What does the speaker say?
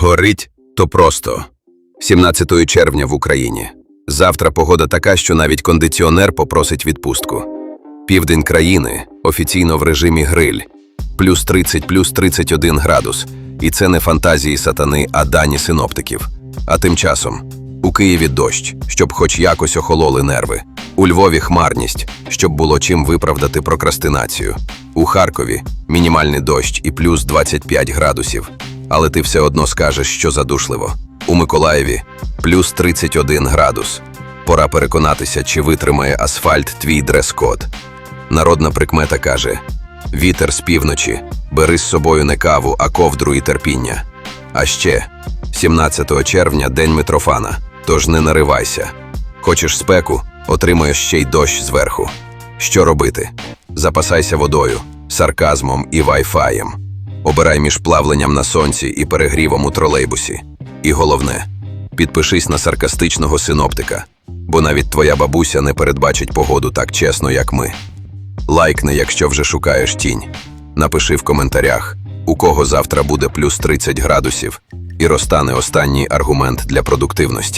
Горить то просто. 17 червня в Україні. Завтра погода така, що навіть кондиціонер попросить відпустку. Південь країни офіційно в режимі гриль. Плюс 30, плюс 31 градус. І це не фантазії сатани, а дані синоптиків. А тим часом у Києві дощ, щоб хоч якось охололи нерви. У Львові хмарність, щоб було чим виправдати прокрастинацію. У Харкові мінімальний дощ і плюс 25 градусів. Але ти все одно скажеш, що задушливо. У Миколаєві плюс 31 градус. Пора переконатися, чи витримає асфальт твій дрес-код. Народна прикмета каже: Вітер з півночі, бери з собою не каву, а ковдру і терпіння. А ще 17 червня день Митрофана, тож не наривайся. Хочеш спеку, отримаєш ще й дощ зверху. Що робити? Запасайся водою, сарказмом і вайфаєм. Обирай між плавленням на сонці і перегрівом у тролейбусі. І головне, підпишись на саркастичного синоптика, бо навіть твоя бабуся не передбачить погоду так чесно, як ми. Лайкни, якщо вже шукаєш тінь. Напиши в коментарях, у кого завтра буде плюс 30 градусів, і розтане останній аргумент для продуктивності.